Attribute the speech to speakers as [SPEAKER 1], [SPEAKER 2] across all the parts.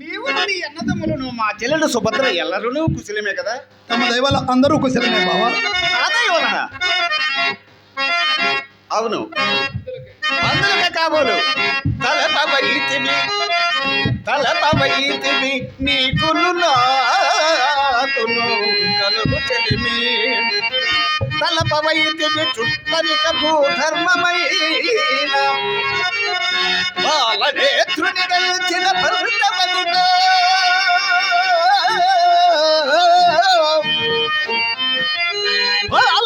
[SPEAKER 1] నీవు నీ అన్నదమ్ములను మా చెల్లెలు సుభద్ర ఎల్లరూ కుశలమే కదా?
[SPEAKER 2] తమ దైవాల అందరూ కుశలమే బావా.
[SPEAKER 1] అవును. అందులక కాబోలు. తలపవైతివి తలపవైతివి నీకును నాకును కలుగు చెలిమి. తలపవైతివి చుట్టరిక భూధర్మమైన. బాలనేత్రుని గెలిచిన పరుడమగుట
[SPEAKER 2] బాల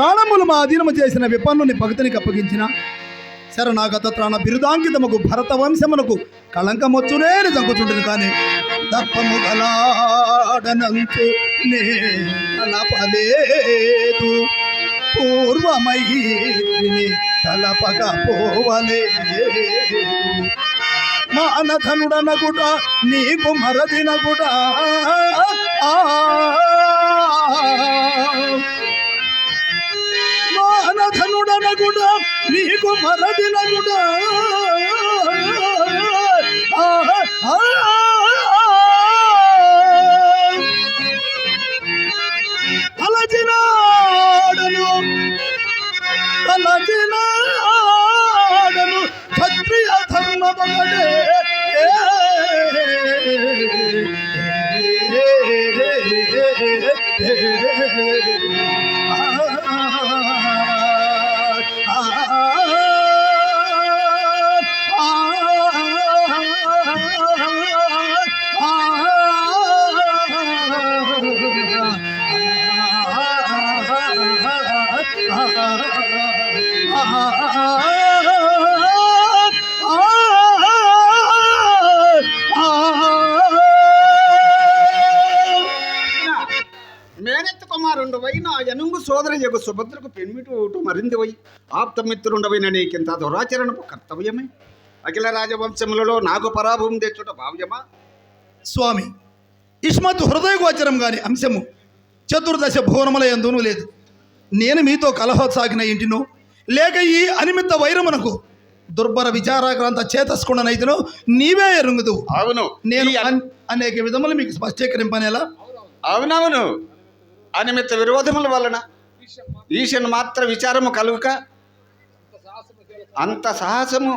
[SPEAKER 2] ప్రాణములు మా అధీనము చేసిన విపన్నుని భక్తునికి అప్పగించిన శరణాగత త్రాణ బిరుదాంకితముకు భరత వంశమునకు కళంకమొచ్చునే చంకుచుంటును కానీ తప్పము గలాడనంచు నే తలపలేదు. పూర్వమైత్రిని తలపక పోవలేదు మానధనుడనగుట నీకు మరదినగుట. ఆ మానధనుడనగుట నీకు మరదినగుట
[SPEAKER 1] ఆహా. సోదర యొక్క సుభద్రకు పెన్మిటి ఒకటి మరిందివై ఆప్తమిత్రుండవైన నీకింత దురాచరణపు కర్తవ్యమే. అఖిల రాజవంశములలో నాకు పరాభవం తెచ్చుట భావ్యమా?
[SPEAKER 2] స్వామి ఇష్మత్ హృదయ గోచరం గాని అంశము చతుర్దశ భువనముల ఎందునూ లేదు. నేను మీతో కలహోత్సాగిన ఇంటిను లేక ఈ అనిమిత్త వైరమునకు దుర్భర విచారాక్రాంత చేతస్కుండనైతును నీవే ఎరుంగుదు
[SPEAKER 1] అవును.
[SPEAKER 2] నేను అనేక విధములు మీకు స్పష్టీకరింపనేలా?
[SPEAKER 1] అవునవును. అనిమిత్త విరోధముల వలన ఈశన్ మాత్ర విచారము కలుగుక అంత సాహసము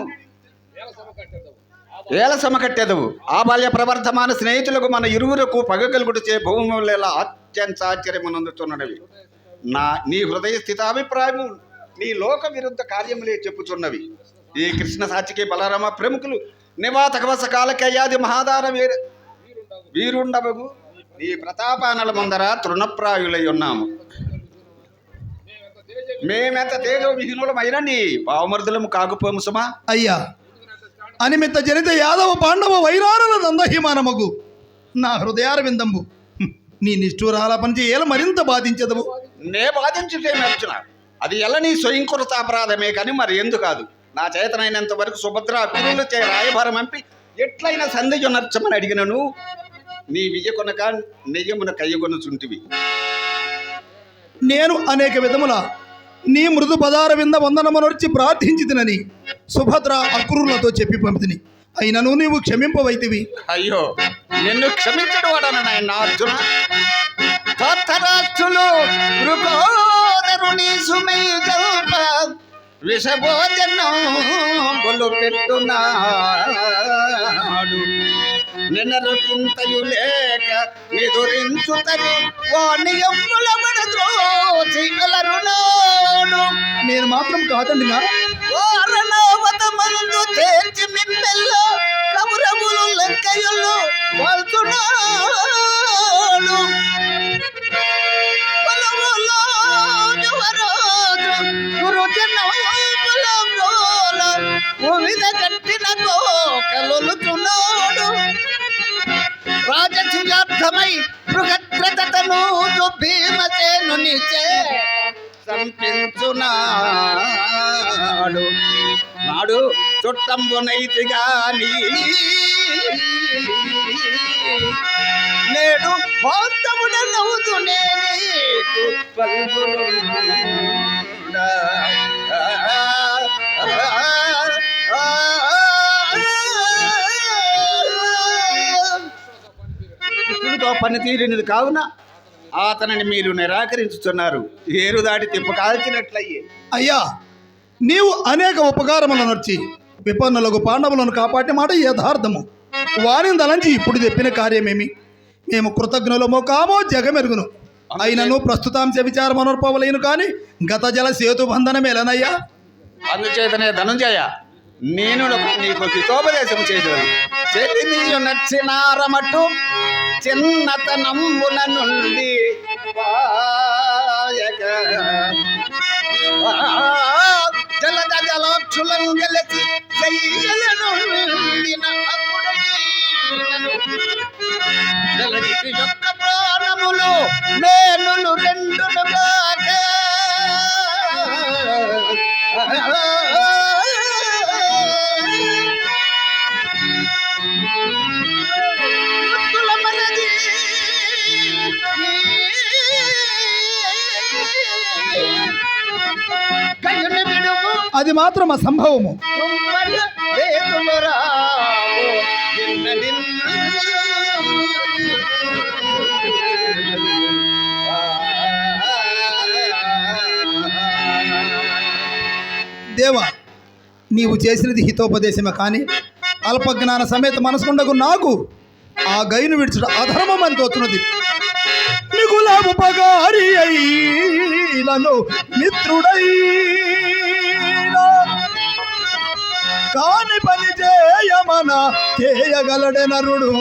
[SPEAKER 2] ఏల సమకట్టెదవు ఆ బాల్య ప్రవర్ధమాన స్నేహితులకు మన ఇరువురకు పగ కలుగుటచే భూముల అత్యంత ఆశ్చర్యమునందుతున్నవి నా నీ హృదయ స్థితాభిప్రాయము నీ లోక విరుద్ధ కార్యములే చెప్పుచున్నవి. ఈ కృష్ణ సాచికి బలరామ ప్రముఖులు నివాతకవస కాలకయ్యాది మహాదార వీర వీరుండవు నీ ప్రతాపానల ముందర తృణప్రాయులై ఉన్నాము. మేమెంత తేజో నీ బావమరుదులము కాకపోము సుమా.
[SPEAKER 1] అయ్యా అనిమిత్త జనిత యాదవ పాండవ వైరారుల దందహిమానమగు. నా హృదయార విందంబు హ్మ్. నీ నిష్ఠూరాల పనిచే ఏల మరింత బాధించదవు
[SPEAKER 2] నే బాధించుటే మెచ్చున అది ఎలా నీ స్వయంకృత అపరాధమే కానీ మరి ఎందు కాదు. నా చేతనైనంత వరకు సుభద్ర పిల్లలు చే రాయభారం పంపి ఎట్లయినా సందేహం నచ్చమని అడిగినను. నీ వియ్యకొనక నెయ్యమున కయ్యగొనుచుంటివి
[SPEAKER 1] నేను అనేక విధముల నీ మృదు పదార వింద వందనమునర్చి ప్రార్థించి తినని సుభద్ర అక్రూరులతో చెప్పి పంపితిని. అయినను నీవు క్షమింపవైతివి.
[SPEAKER 2] అయ్యో నిన్ను క్షమించడు వాడన నాయన అర్జున. ధర్తరాష్ట్రులు మృగోదరుని సుమేజల్ప విషభోజనం బొలు పెట్టున్నాడు నిన్నరు చింతయు లేక నిదురించుతని వాణి ఎమ్ముల మడద్రోచి అలరునాడు
[SPEAKER 1] నేను మాత్రం కాదండి నా
[SPEAKER 2] వారణావతమందు చేర్చి మిమ్మెల్ల కబురములు లెక్కయులు వాల్చున్నాడు పొలములో రాజసుయార్థమై మృగద్రతను భీమసేను నిచే సంపించునాడు నాడు చుట్టంబునైతి గాని నేడు బౌద్ధమున నవ్వుతునే నీకు పల్గులుండా. కృష్ణుడితో పనితీరినది కావున అతనిని మీరు నిరాకరించుతున్నారు ఏరు దాటి తిప్పు కాల్చినట్లయ్యే.
[SPEAKER 1] అయ్యా నీవు అనేక ఉపకారములను నర్చి విపన్నులకు పాండవులను కాపాడే మాట యథార్థము. వారిని దలంచి ఇప్పుడు చెప్పిన కార్యమేమి? మేము కృతజ్ఞులమో కామో జగమెరుగును. అయినను ప్రస్తుతాంశ విచారం అనర్పవలేను కానీ గత జల సేతు బంధనమేలనయ్యా.
[SPEAKER 2] అందుచేతనే ధనుంజయ నేను నీకు హితోపదేశం చేసేదాను చెల్లి నీయు నచ్చినారమటు చిన్నతనంబున నుండి జలద జలోక్షులను గెలిచి చెయ్యలను నిండిన యొక్క ప్రాణములు నేను
[SPEAKER 1] అది మాత్రం అసంభవము.
[SPEAKER 2] నిన్న
[SPEAKER 1] దేవా నీవు చేసినది హితోపదేశమే కానీ అల్పజ్ఞాన సమేత మనసుకుండకు నాకు ఆ గైను విడిచుట అధర్మం అని తోచున్నది మిగుల ఉపకారి అయినను మిత్రుడైనా కాని పని చేయమన? చేయగలడే నరుడు.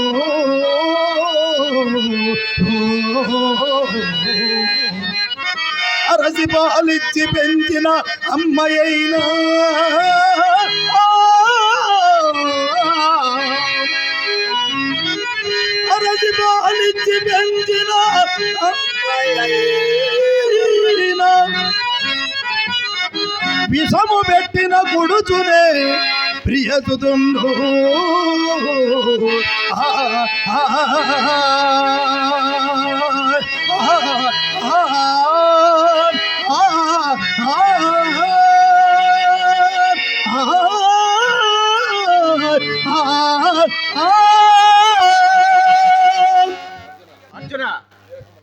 [SPEAKER 1] అరసి పాలిచ్చి పెంచిన అమ్మయైనా అరసి పాలిచ్చి పెంచిన అమ్మయైనా విషము పెట్టిన గుడుచునే ప్రియసుతుండు
[SPEAKER 2] అర్జున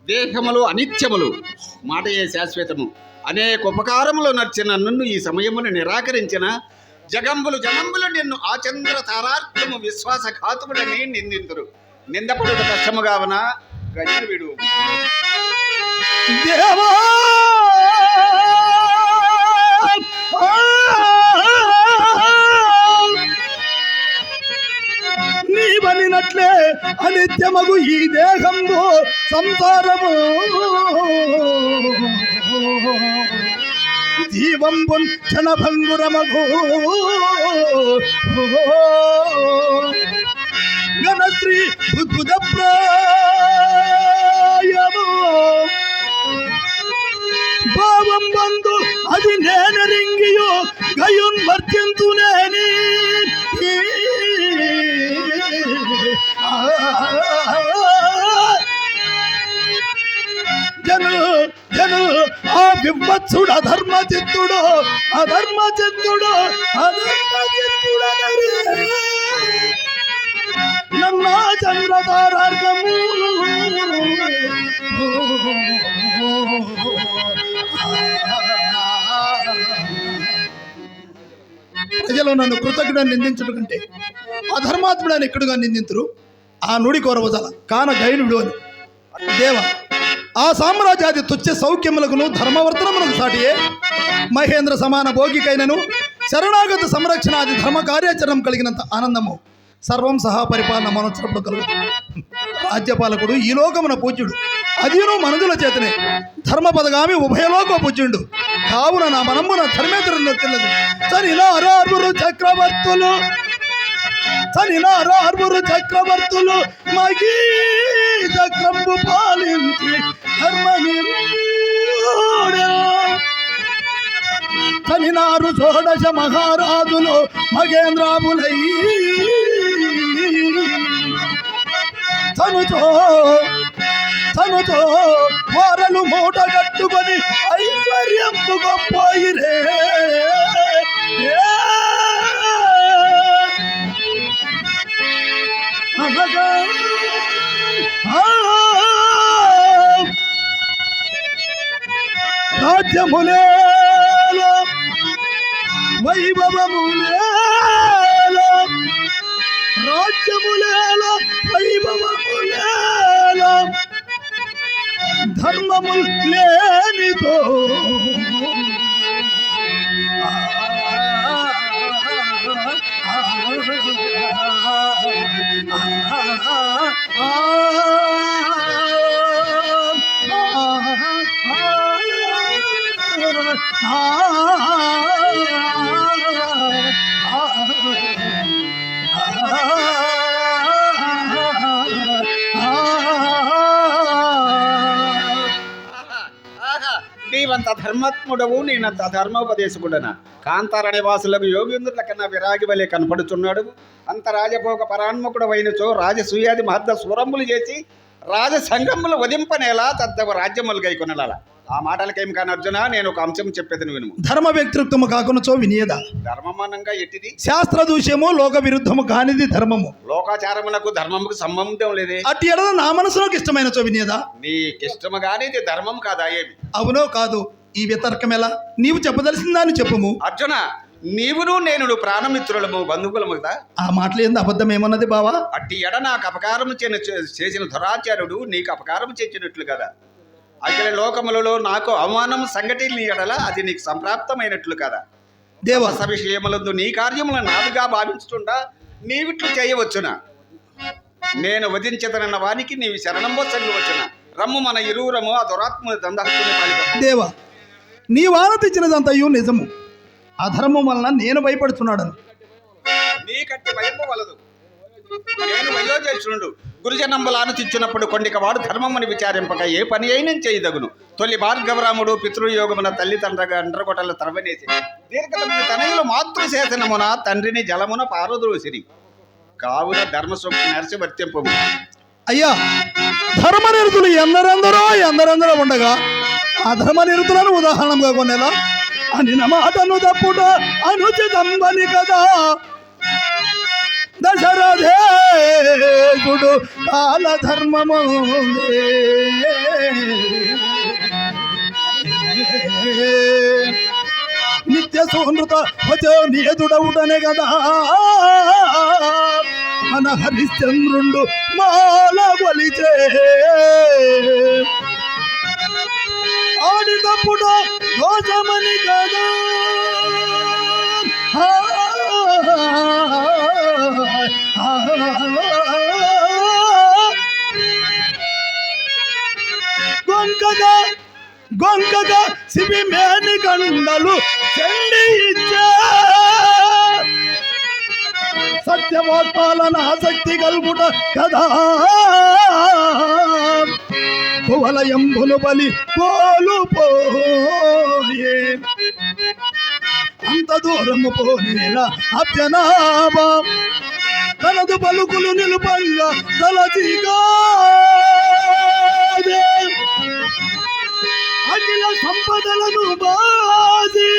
[SPEAKER 2] దేహములు అనిత్యములు మాటయే శాశ్వతము అనేక ఉపకారములు నచ్చిన నన్ను ఈ సమయమును నిరాకరించిన జగంబులు జగంబులు నిన్ను ఆచంద్ర తారార్థము విశ్వాసఘాతుడని నిందింతురు. నిందపడుట కష్టము కావున గజను విడు.
[SPEAKER 1] దేవా! నీ అనిత్యమగు ఈ దేహంబు సంసారము. జీవంబున్ క్షణభంగురమగు ఘనశ్రీ బుద్భుత ప్రాయము భావం బంధు అది నేను రింగియో గయున్ వర్తింతునేని అధర్మత్సుడు అధర్మచిత్తుడు అధర్మచిత్తుడు అధర్మచిత్తుడనరి. నన్నా చంద్రతారార్గము ప్రజలు నన్ను కృతజ్ఞ నిందించడం కంటే అధర్మాత్ముడని ఎక్కడుగా నిందితురు? ఆ నుడి కోరవజాల కాన గైనుడు అని. దేవ ఆ సామ్రాజ్యాది తుచ్చ సౌఖ్యములకును ధర్మవర్తనములకు సాటియే. మహేంద్ర సమాన భోగికైనను శరణాగత సంరక్షణాది ధర్మ కార్యాచరణం కలిగినంత ఆనందము. సర్వం సహా పరిపాలన మనొచ్చినప్పుడు కలుగు. రాజ్యపాలకుడు ఈ లోకమున పూజ్యుడు. అదీను మనుజుల చేతనే. ధర్మ పదగామి ఉభయలోక పూజ్యుడు. కావున నా మనమున ధర్మేతరుని తెలియదు సరిలా అరార్వురు చక్రవర్తులు. సరిలా అరార్వురు చక్రవర్తులు. మగీ చక్రంబు పాలించి ధర్మని తనినారు షోడశ మహారాజులు మగేంద్రాములై. తనుతో తనుతో వారలు మూట కట్టుకొని ఐశ్వర్యంపు గొప్పోయిరే. అనగా రాజ్యములేలో వైభవములే రాజ్యములేలో వైభవములేలో ధర్మము లేనితో
[SPEAKER 2] ధర్మాత్ముడవు నేనంత ధర్మోపదేశకుడన? కాంతార నివాసులకు యోగేంద్రుల కన్నా విరాగి వలె కనపడుచున్నాడు. అంత రాజభోగ పరాన్ముకుడు అయినచో రాజసూయాది మహద్ద స్వరములు చేసి రాజ సంఘములు వదింపనేలా తద్దవ రాజ్యములు గైకొనలాల. ఆ మాటలకేం కాని అర్జున నేను ఒక అంశం చెప్పేదని వినుము.
[SPEAKER 1] ధర్మ వ్యక్తిత్వము కాకునచో వినియద?
[SPEAKER 2] ధర్మమానంగా ఎట్టిది?
[SPEAKER 1] శాస్త్ర దూష్యము లోక విరుద్ధము కానిది ధర్మము.
[SPEAKER 2] లోకాచారములకు ధర్మముకు సంబంధం లేదే?
[SPEAKER 1] అట్టి ఎడల నా మనసులోకి ఇష్టమైన చో వినియదా?
[SPEAKER 2] నీకిష్టము కానీ ఇది ధర్మం కాదా ఏమి?
[SPEAKER 1] అవునో కాదు. ఈ వితర్కం ఎలా? నీవు చెప్పదలసిన దాన్ని చెప్పుము.
[SPEAKER 2] అర్జున నీవును నేను ప్రాణమిత్రులము బంధువులము కదా
[SPEAKER 1] ఆ మాటలు ఏంది? అబద్ధం ఏమన్నది బావా?
[SPEAKER 2] అట్టి ఎడ నాకు అపకారం చేసిన దురాచారుడు నీకు అపకారం చేసినట్లు కదా. అఖిల లోకములలో నాకు అవమానం సంఘటన ఎడల అది నీకు సంప్రాప్తమైనట్లు కదా.
[SPEAKER 1] దేవ.
[SPEAKER 2] దేవస విషయములందు నీ కార్యములను నాదుగా భావించుతుండా నీవిట్లు చేయవచ్చునా? నేను వధించదనన్న వానికి నీవి శరణం వచ్చండి వచ్చున రమ్ము మన ఇరువురము ఆ దురాత్మ దందహత్తుని పాలిక.
[SPEAKER 1] దేవ నీ వాన తెచ్చినదంతయు నిజము. అధర్మం వలన నేను భయపడుతున్నాడను.
[SPEAKER 2] నీ కట్టి భయపవలదు నేను వయోజ్యేష్ఠుడు గురుజనంబలాను తెచ్చినప్పుడు కొండిక వాడు ధర్మముని విచారింపక ఏ పని అయినా చేయదగును. తొలి భార్గవరాముడు పితృయోగమున తల్లి తండ్రగా అండ్రగొట్టల తరవనేసి దీర్ఘతమైన తనయులు మాతృశేషనమున తండ్రిని జలమున పారద్రోసిరి. కావున ధర్మసూక్తి నరసి వర్తింపు
[SPEAKER 1] అయ్యా ధర్మ నిరుతులు ఎందరెందరో ఎందరెందరో ఉండగా అధర్మ నిరుతులను ఉదాహరణగా కొనేలా? అని మాటను తప్పుట అనుచితంబని కదా. దశరథేడు కాల ధర్మము నిత్య సోనృత వచో నియదుడవుటనే కదా. మన హరిశ్చంద్రుండు మాల బలిచే ఆడినప్పుడు దోషమని కదా గొంకగా గొంకగా శిబి మేని కండలు చెండి ఇచ్చా సత్యవాత్మాలను ఆసక్తి కలుగుట కదా కువలయంబులు బలి పోలు పోయే. అంత దూరము పోనేలా అభ్యనాభ తనదు పలుకులు నిలుపంగా తలచిగా అఖిల సంపదలను బాసి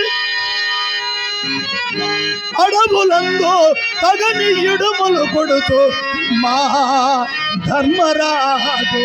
[SPEAKER 1] అడవులందో తగనీయుడుములు కొడుతూ మా ధర్మరాజు.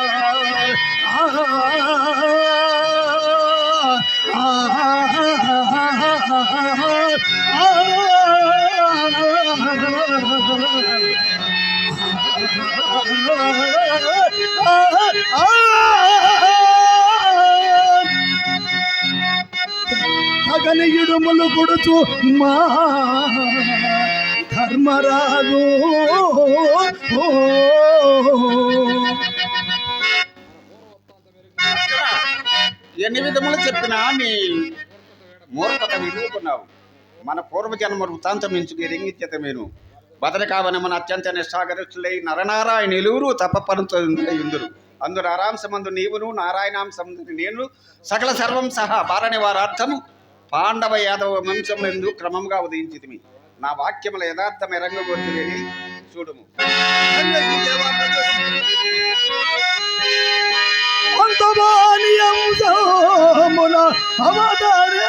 [SPEAKER 1] అగనయుడుములు కొడుచు మా ధర్మరాజు.
[SPEAKER 2] ఎన్ని విధములు చెప్పినా నీ మూర్ఖత నిరూపున్నావు మన పూర్వజన్మ వృత్తాంతం ఎంచుకు రింగిత్యత మేను బదరి కావని మన అత్యంత నిష్ఠాగరిష్ఠులై నరనారాయణ నిలువురు తప్ప పనుతుందురు అందు ఆరాంశమందు నీవును నారాయణాంశం నేను సకల సర్వం సహా బారని వారి అర్థము పాండవ యాదవ వంశం ఎందు క్రమంగా ఉదయించితిమి. నా వాక్యముల యథార్థం ఎరంగగొచ్చులేని చూడుము.
[SPEAKER 1] అంతమానియంసమున అవతరే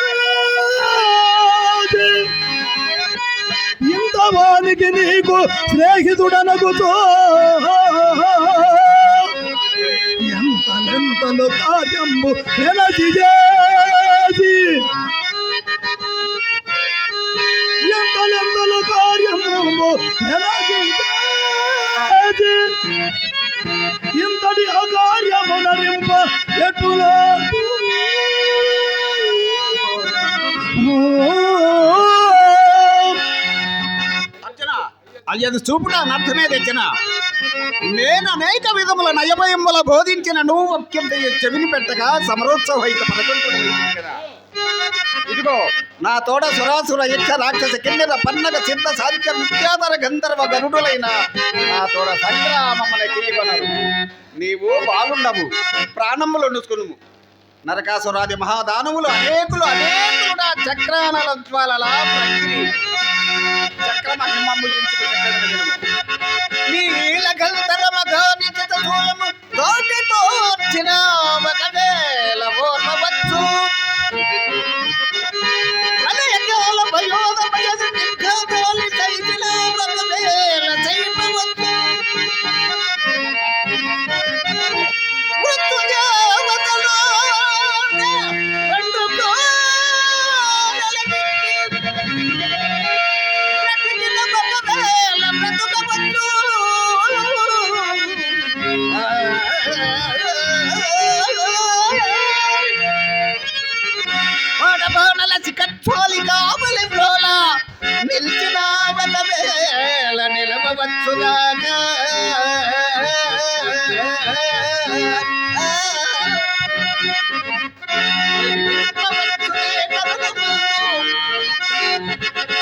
[SPEAKER 1] ఇంతవానికి నీకు స్నేహితుడనగుతో. ఎంతలెంతలు కార్యంబు ఎనచి చేసి ఎంతలెంతలు కార్యము ఎనచి చేసి ఇంతటి అకార్యమునరింప ఎటులో
[SPEAKER 2] అర్చన అయ్యది చూపుట తెచ్చిన? నేను అనేక విధముల నయభయముల బోధించిన నువ్వు ఒక్కంత చెవిని పెట్టగా సమరోత్సవైత పదకొండు ఇదిగో నా తోడ సురాసుర యక్ష రాక్షస కిన్నెర పన్నగ సిద్ధ సాధ్య విద్యాధర గంధర్వ గరుడులైన నా తోడ సంగ్రామమ్మని కీగొనరు నీవు బాగుండవు ప్రాణములు నుసుకును నరకాసురాది మహాదానవులు అనేకులు అనేకులుగా చక్రానల జ్వాలలా ప్రక్రియ నీ నీలగంధరమగ నిలవచ్చుగాక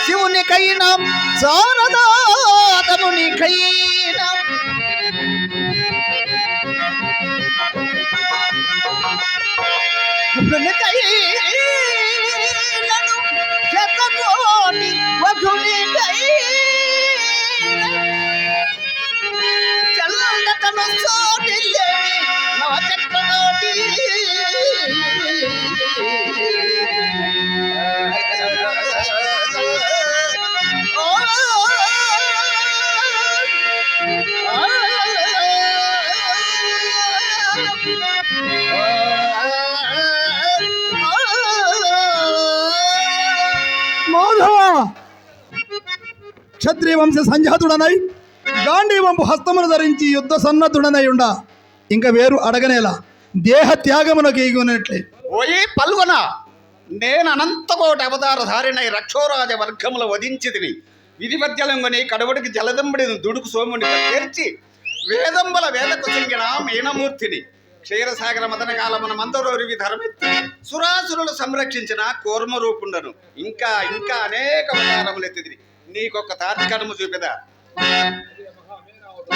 [SPEAKER 2] శివునికైనా శారదాతమునికైనా శివునికైనను மன்சோடில்லை நாட்டற்ற நாடி क्षत्रिय
[SPEAKER 1] वंश संजात नहीं గాంధీవంపు హస్తమును ధరించి యుద్ధ సన్నద్ధుడనై ఉండ ఇంకా వేరు అడగనేలా. దేహ త్యాగమునకు ఎగునట్లే
[SPEAKER 2] ఓయి పల్గొన నేను అనంతకోటి అవతారధారినై రక్షోరాజ వర్గముల వధించితిని. విధిపద్యలంగని కడవడికి జలదంబడిని దుడుకు సోముని చేర్చి వేదంబల వేదకు చెంగిన మీనమూర్తిని. క్షీరసాగర మదన కాలమున మందరోరివి ధర్మెత్తి సురాసురులు సంరక్షించిన కూర్మ రూపుండను ఇంకా ఇంకా అనేక అవతారములు ఎత్తిది నీకొక తాత్కడము చూపెదా.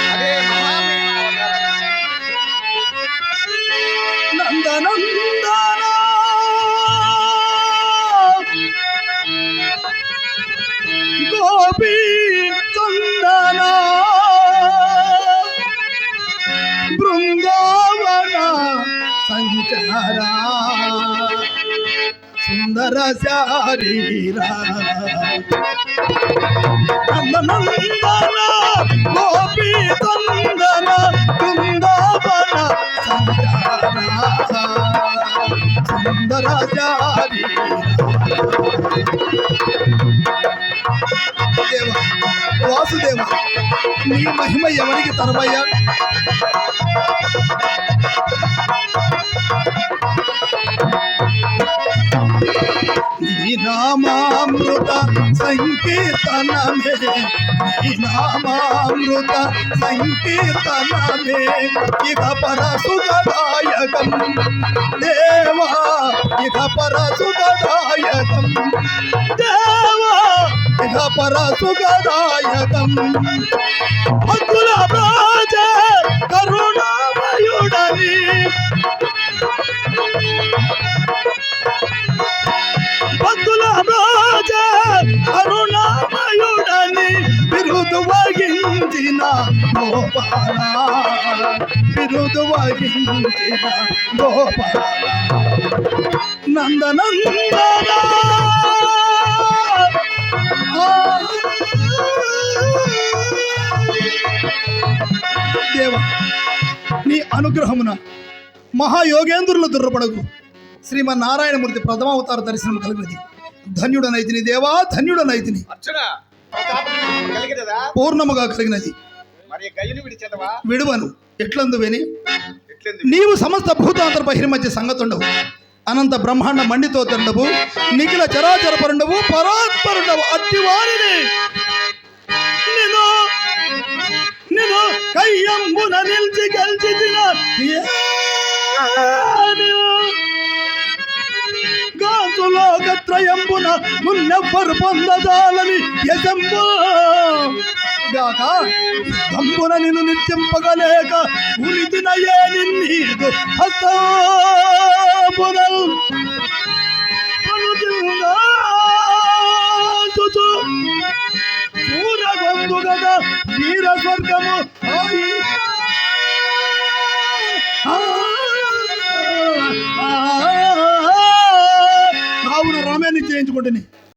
[SPEAKER 2] అదే
[SPEAKER 1] నందనందన గోపీ చందన బృందావన సంచార సుందర శారీరా వాసుదేవ నీ మహిమ ఎవరికి తరమయ్యా నామామృత సంకీర్తనమే. నీ నామామృత సంకీర్తనమే. ఇక పరసుదాయకం దేవా ఇక పరసుదాయకం దేవా ఇక పరసుదాయకం భక్తుల రాజ కరుణామయుడని భక్తుల రాజ బిరుదు వహించిన గోపాల. బిరుదు వహించిన గోపాల. నందనందన. దేవ నీ అనుగ్రహమున మహాయోగేంద్రులు దుర్రపడగు శ్రీమన్నారాయణమూర్తి ప్రథమావతార దర్శనం కలిగినది. ధన్యుడనైతిని దేవా ధన్యుడనైతిని. పూర్ణముగా కలిగినది. విడువను. ఎట్లందు విని? నీవు సమస్త భూతాంతర బహిర్మధ్య సంగతుండవు. అనంత బ్రహ్మాండ మండితో తండవు నిఖిల చరాచర పరుండవు. పరాత్పరుండవు. అట్టి వారిని నేను నేను కయ్యంబున నిలిచి గెలిచి తిన. గాతులో నున్నెవ్వరు పొందదాలని పొందజాలని గాక దంబున నిన్ను నిత్యంపగలేక ఉలిదినయే నిన్నీదు హస్తాబునల్. చూరగొందు వీర స్వర్గము ఆ,